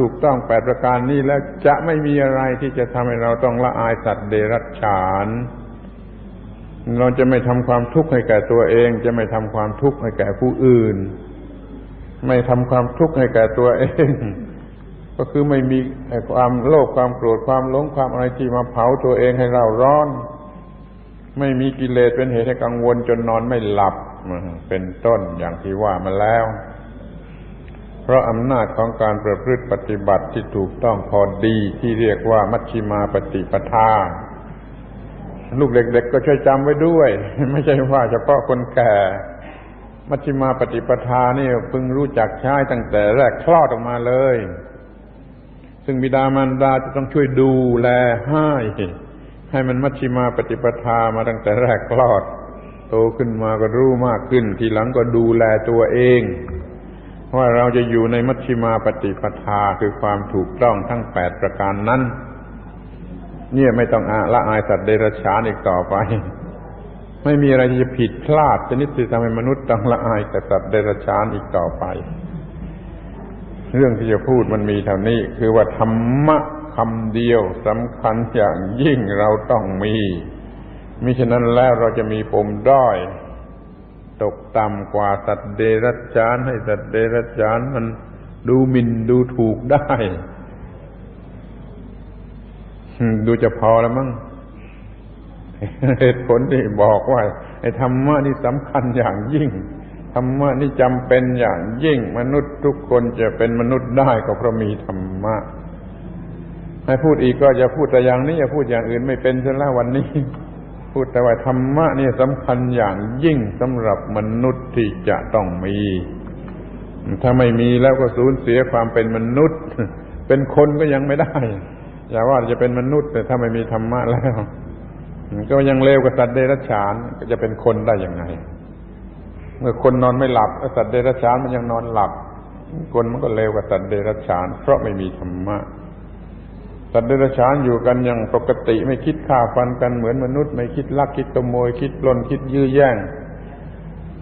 ถูกต้องแปดประการนี้แล้วจะไม่มีอะไรที่จะทำให้เราต้องละอายสัตว์เดรัจฉาน เราจะไม่ทำความทุกข์ให้แก่ตัวเอง จะไม่ทำความทุกข์ให้แก่ผู้อื่น ไม่ทำความทุกข์ให้แก่ตัวเอง ก็คือไม่มีความโลภความโกรธความหลงความอะไรที่มาเผาตัวเองให้เราร้อน ไม่มีกิเลสเป็นเหตุให้กังวลจนนอนไม่หลับเป็นต้นอย่างที่ว่ามาแล้ว เพราะอำนาจของการประพฤติปฏิบัติที่ถูกต้องพอดีที่เรียกว่ามัชชิมาปฏิปทา ลูกเด็กๆก็ช่วยจำไว้ด้วย ไม่ใช่ว่าเฉพาะคนแก่ มัชชิมาปฏิปทานี่เพิ่งรู้จักใช้ตั้งแต่แรกคลอดออกมาเลย ซึ่งบิดามารดาจะต้องช่วยดูแลให้ให้มันมัชชิมาปฏิปทามาตั้งแต่แรกคลอด โตขึ้นมาก็รู้มากขึ้น ทีหลังก็ดูแลตัวเอง ว่าเราจะอยู่ในมัชชิมาปฏิปทาคือความถูกต้องทั้งแปดประการนั้น เนี่ยไม่ต้องอาละอายสัตว์เดรัจฉานอีกต่อไป ไม่มีอะไรจะผิดพลาดชนิดที่ทำให้มนุษย์ต้องละอายแต่สัตว์เดรัจฉานอีกต่อไป เรื่องที่จะพูดมันมีเท่านี้ คือว่าธรรมะคำเดียวสำคัญอย่างยิ่งเราต้องมีมิฉะนั้นแล้วเราจะมีปมด้อย ตกต่ำกว่าสัตว์เดรัจฉานให้สัตว์เดรัจฉานมันดูหมิ่นดูถูกได้ ดูจะพอแล้วมั้งเหตุผลที่บอกว่าไอ้ธรรมะนี่สำคัญอย่างยิ่งธรรมะนี่จำเป็นอย่างยิ่ง มนุษย์ทุกคนจะเป็นมนุษย์ได้ก็เพราะมีธรรมะให้พูดอีกก็จะพูดแต่อย่างนี้อย่าพูดอย่างอื่นไม่เป็นเช่นแล้ววันนี้ พูดแต่ว่าธรรมะนี่สำคัญอย่างยิ่งสำหรับมนุษย์ที่จะต้องมี ถ้าไม่มีแล้วก็สูญเสียความเป็นมนุษย์ เป็นคนก็ยังไม่ได้ อย่าว่าจะเป็นมนุษย์แต่ถ้าไม่มีธรรมะแล้ว ก็ยังเลวกว่าสัตว์เดรัจฉานก็จะเป็นคนได้ยังไง เมื่อคนนอนไม่หลับสัตว์เดรัจฉานมันยังนอนหลับ คนมันก็เลวกว่าสัตว์เดรัจฉาน เพราะไม่มีธรรมะ สัตว์เดรัจฉานอยู่กันอย่างปกติไม่คิดฆ่าฟันกันเหมือนมนุษย์ ไม่คิดลักคิดขโมย คิดปล้นคิดยื้อแย่ง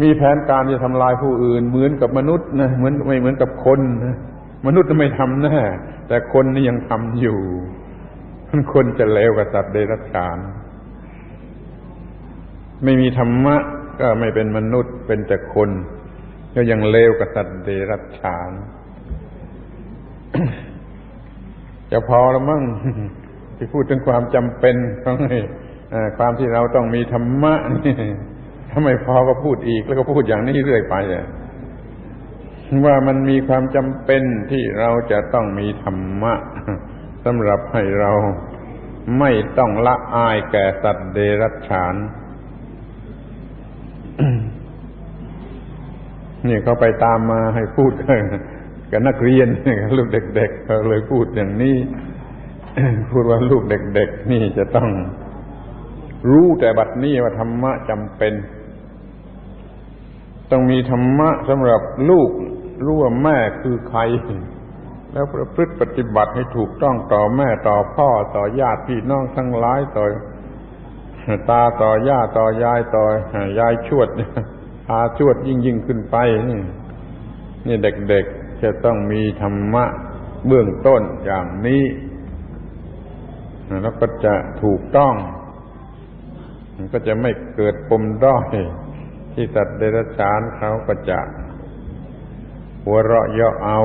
มีแผนการจะทำลายผู้อื่น เหมือนกับมนุษย์นะเหมือนไม่เหมือนกับคนนะมนุษย์ไม่ทำแน่แต่คนนี่ยังทำอยู่คนจะเลวกว่าสัตว์เดรัจฉาน ไม่มีธรรมะก็ไม่เป็นมนุษย์เป็นแต่คน ก็ยังเลวกว่าสัตว์เดรัจฉาน จะพอแล้วมั้งที่พูดถึงความจำเป็นของความที่เราต้องมีธรรมะนี่ถ้าไม่พอก็พูดอีกแล้วก็พูดอย่างนี้เรื่อยไปว่ามันมีความจำเป็นที่เราจะต้องมีธรรมะสำหรับให้เราไม่ต้องละอายแก่สัตว์เดรัจฉานนี่เขาไปตามมาให้พูด กับนักเรียนลูกเด็กๆเขาเลยพูดอย่างนี้พูดว่าลูกเด็ก ๆ นี่จะต้องรู้แต่บัดนี้ว่าธรรมะจำเป็น ต้องมีธรรมะสำหรับลูกรู้ว่าแม่คือใคร แล้วประพฤติปฏิบัติให้ถูกต้องต่อแม่ต่อพ่อต่อญาติพี่น้องทั้งหลายต่อตาต่อย่าต่อยายต่อยายชวดพาชวดยิ่งยิ่งขึ้นไปนี่นี่เด็กๆ จะต้องมีธรรมะเบื้องต้นอย่างนี้แล้วก็จะถูกต้อง มันก็จะไม่เกิดปมด้อยที่ตัดเดรัจฉานเขาก็จะหัวเราะเยาะเอา